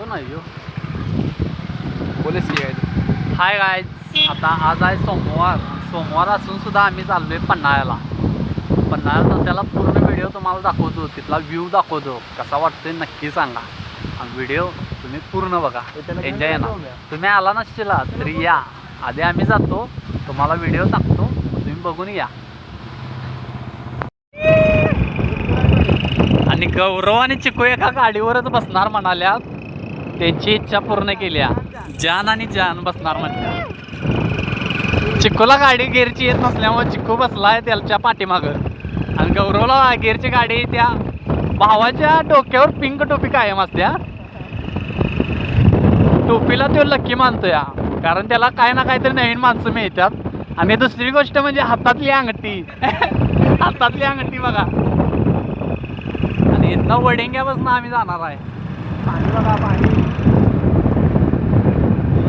कोण आहे ह्यो? पोलीस की आहे हाय गायज आता आज आहे सोमवार. सोमवार असून सुद्धा आम्ही चाललोय पन्हाळ्याला. पन्हाळ्याचा त्याला पूर्ण व्हिडिओ तुम्हाला दाखवतो. तिथला व्ह्यू दाखवतो. कसा वाटतोय नक्की सांगा. आणि व्हिडिओ तुम्ही पूर्ण बघा. एन्जॉय येणार तुम्ही आला नसशीला तरी या. आधी आम्ही जातो. तुम्हाला व्हिडिओ टाकतो तुम्ही बघून या. आणि गौरव आणि चिकू एका गाडीवरच बसणार म्हणाल्या त्यांची इच्छा पूर्ण केल्या जान आणि जान बसणार म्हटलं. चिक्कूला गाडी गेअरची येत नसल्यामुळे चिक्कू बसलाय त्याच्या पाठीमागं. आणि गौरवला गेरची गाडी त्या भावाच्या डोक्यावर पिंक टोपी कायम असत्या टोपीला तो लक्की मानतोय कारण त्याला काय ना काहीतरी नवीन माणसं मिळतात. आणि दुसरी गोष्ट म्हणजे हातातली अंगठी. हातातली अंगठी बघा. आणि इथनं वडिंग्यापासून आम्ही जाणार आहे. पाणी बघा पाणी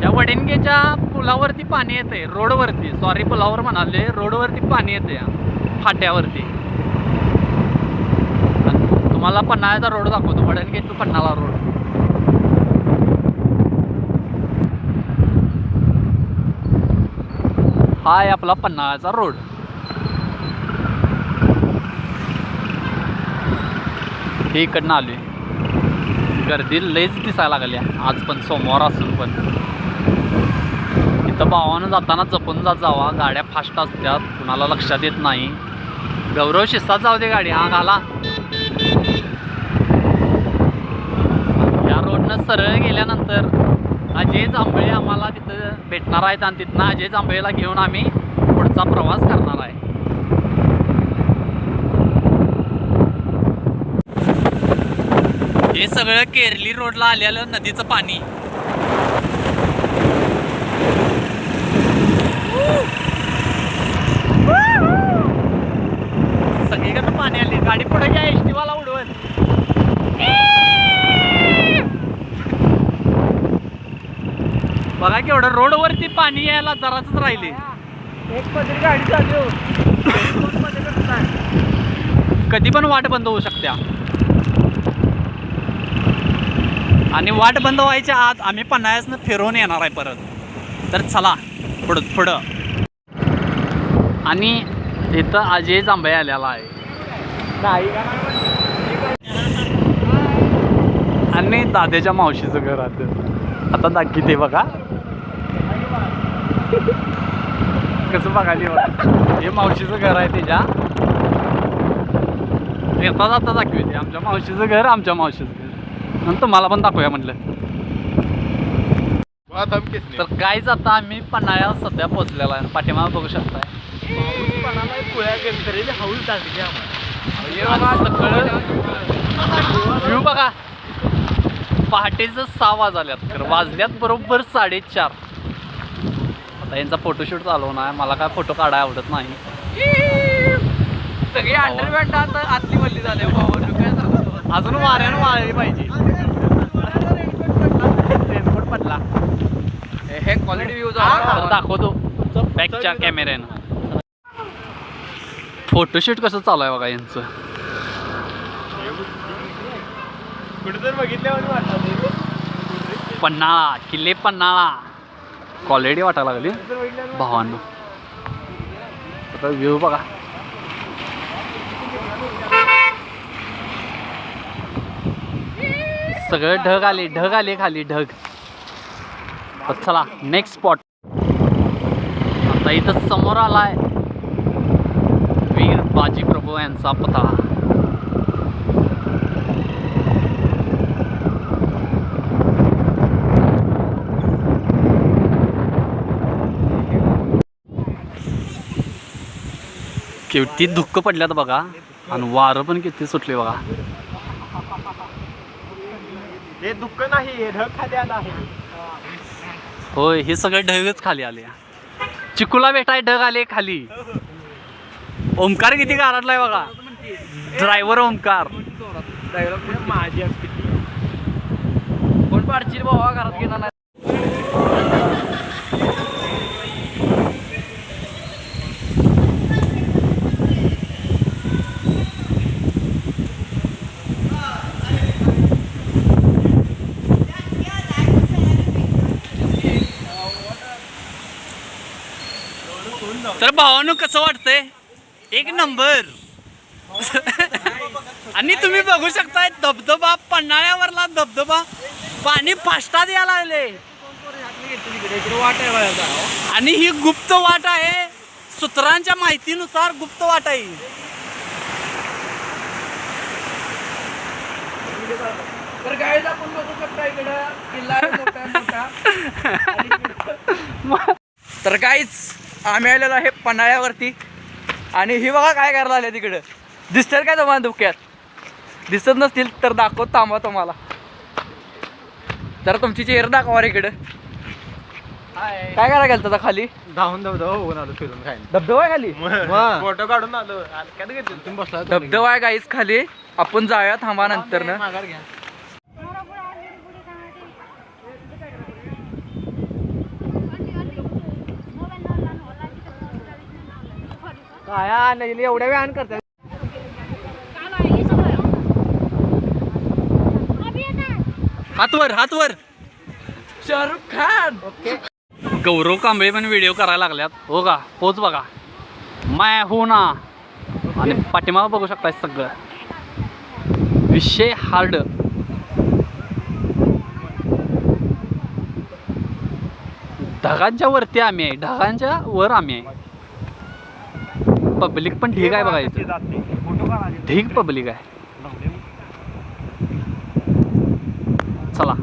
या वडिंगेच्या पुलावरती पाणी येते रोडवरती. सॉरी पुलावर म्हणाले रोडवरती पाणी येते फाट्यावरती. तुम्हाला पन्हाळ्याचा रोड दाखवतो वडणगे टू पन्हाळा रोड. हा आहे आपला पन्हाळ्याचा रोड. ही इकडनं आली गर्दी लयच दिसायला लागल्या. आज पण सोमवार असून पण. इथं भावानं जाताना जपून जात जावा. गाड्या फास्ट असतात. कुणाला लक्षात येत नाही. गौरव शिस्तात जाऊ दे गाडी. हा घाला. या रोडनं सरळ गेल्यानंतर अजय जांभळे आम्हाला तिथं भेटणार आहेत आणि तिथनं अजय जांभळेला घेऊन आम्ही पुढचा प्रवास करणार आहे हे सगळं केरली रोडला आलेलं नदीचं पाणी. सगळीकडे पाणी आले. गाडी पुढे घ्या एस वाला उडवत. बघा केवढं रोडवरती पाणी यायला जराच राहिले. एक पदरी गाडी चालू आहे? कधी पण वाट बंद होऊ शकत्या. आणि वाट बंद व्हायच्या आत आम्ही पन्हाळ्यासनं फिरवून येणार आहे परत. तर चला पुढं पुढं. आणि इथं अजय जांभे आलेला आहे. का आणि दाद्याच्या मावशीचं घर आता आता दाखी ते बघा. कसं बघाली बघा हे मावशीचं घर आहे त्याच्या येता जाता दाखवते. आमच्या मावशीचं घर आमच्या मावशीचं आणि तुम्हाला पण दाखवूया म्हटलं. तर काहीच आता आम्ही पन्हाळ्यात सध्या पोचलेला आहे. पाठीमागे बघू शकताय. व्ह्यू बघा. पहाटेचं सहा वाजल्यात. तर वाजल्यात बरोबर साडेचार. आता यांचा फोटोशूट चालवणं आहे. मला काय फोटो काढायला आवडत नाही. सगळी अंडरपॅन्ट आता आतली वल्ली झाले भाऊ काय सांगतो अजून वाऱ्यानं वाळली पाहिजे. पडला हे क्वालिटी व्ह्यू दाखवतो. बॅकच्या कॅमेऱ्यानं फोटोशूट कसं चालू आहे बघा यांचं? कुठेतरी बघितल्यावर वाटतं. पन्हाळा किल्ले पन्हाळा. क्वालिटी वाटायला लागली. भावांना. आता व्ह्यू बघा. सगळं ढग आले ढग आले खाली ढग. तर चला नेक्स्ट स्पॉट आता इथं समोर आलाय वीर बाजी प्रभू यांचा पुतळा किती दुःख पडल्यात बघा. आणि वारं पण किती सुटले बघा. हे दुःख नाही हे ढग होय हे सगळे ढगच खाली आले. चिकूला भेटाय ढग आले खाली. ओंकार किती गारटलाय बघा. ड्रायव्हर ओंकार. माझी कोण पाडशील बाबा घरात घेणार तर भावानं कसं वाटतंय एक नंबर आणि तुम्ही बघू शकताय धबधबा पन्हाळ्यावरला धबधबा पाणी फास्टात यायला लागले. आणि ही गुप्त वाट आहे सूत्रांच्या माहितीनुसार गुप्त वाट आहे. तर गाईज तर आम्ही आलेलो आहे पन्हाळ्यावरती. आणि ही बघा काय करायला आले तिकडं. दिसतात काय तुम्हाला धुक्यात? दिसत नसतील तर दाखव थांबा तुम्हाला. तर तुमची चेहरा दाखवा रे इकडं. काय करायला गेलं त्याचा खाली? धावून धबधबा बघून आलो फिरून काय धबधबा आहे खाली फोटो काढून आलो. काय घेतलं तुम्ही बसला धबधबा आहे गाईज खाली. आपण जाऊया थांबा नंतर ना. काय नाही एवढ्या वेळान करतात हातवर हातवर. शाहरुख खान. गौरव कांबळे पण व्हिडिओ करायला लागल्यात. हो का? पोच बघा. माय हो ना. आणि पाठीमागं बघू शकताय सगळं. विषय हार्ड ढगांच्या वरती आम्ही आहे. ढगांच्या वर आम्ही आहे. पब्लिक पण ठीक आहे बघायचं ठीक पब्लिक आहे. चला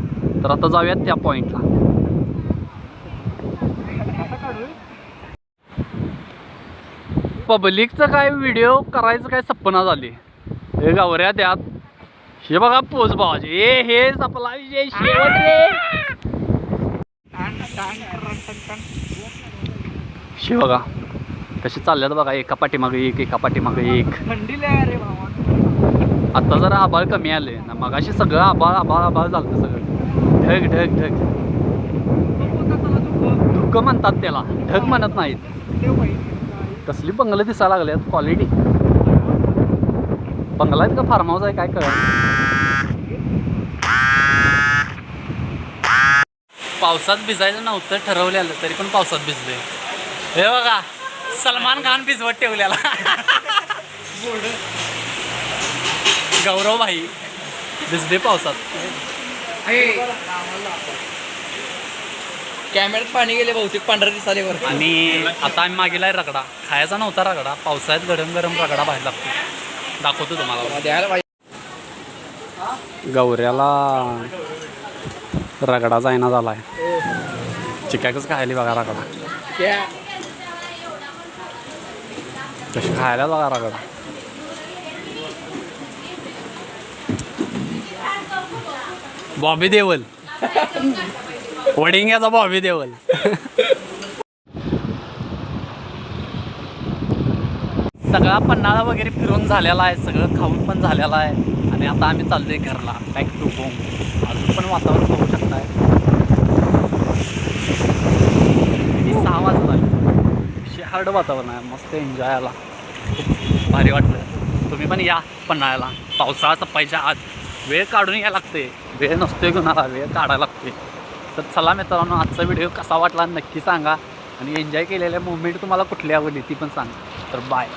तर आता जाऊयात त्या पॉइंटला पब्लिकचं काय व्हिडिओ करायचं काय सपना झाली. हे गावऱ्या त्यात. हे बघा पोच भावाचे. ए हे सपला विजय शेवट रे शे बघा. कसे चालल्यात बघा एका पाठीमागे एक एका पाठीमागे एक. आता जरा आबाळ कमी आले ना मगाशी सगळं आबाळ आबाळ आबाळ झालं सगळं. ढग ढग ढग. धुकं म्हणतात त्याला. ढग म्हणत नाहीत. कसली बंगलं दिसायला लागल्यात क्वालिटी बंगला आहेत का? फार्म हाऊस आहे काय कळ पावसात भिजायचं नव्हतं ठरवलेलं तरी पण पावसात भिजले हे बघा. सलमान खान भिजवत ठेवलेला. गौरव भाई भिजले पावसात. कॅमेऱ्यात पाणी गेले बहुतेक पांढऱ्या दिसाले वर आणि आता आम्ही मागेला आहे रगडा. खायचा नव्हता रगडा. पावसाळ्यात गरम गरम रगडा बाहेर लागतो दाखवतो तुम्हाला. द्यायला पाहिजे. गौऱ्याला रगडा जायना झालाय. चिकाकच खायली बघा रगडा. कशी खायला बघा रगडा बॉबी देवल वडिंग्याचा बॉबी देवल सगळा पन्हाळा वगैरे फिरून झालेला आहे सगळं खाऊन पण झालेलं आहे. आणि आता आम्ही चाललोय घरला बॅक टू होम अजून पण वातावरण बघू शकताय किती सहा वाजत आले हार्ड वातावरण आहे. मस्त एन्जॉय आला. खूप भारी वाटलं. तुम्ही पण या पन्हाळ्याला. पावसाळा सप्पायच्या आत. वेळ काढून या लागते. वेळ नसतोय कुणाला. वेळ काढायला लागते. तर चला मित्रांनो आजचा व्हिडिओ कसा वाटला नक्की सांगा. आणि एन्जॉय केलेल्या मुवमेंट तुम्हाला कुठली आवडली ती पण सांगा. तर बाय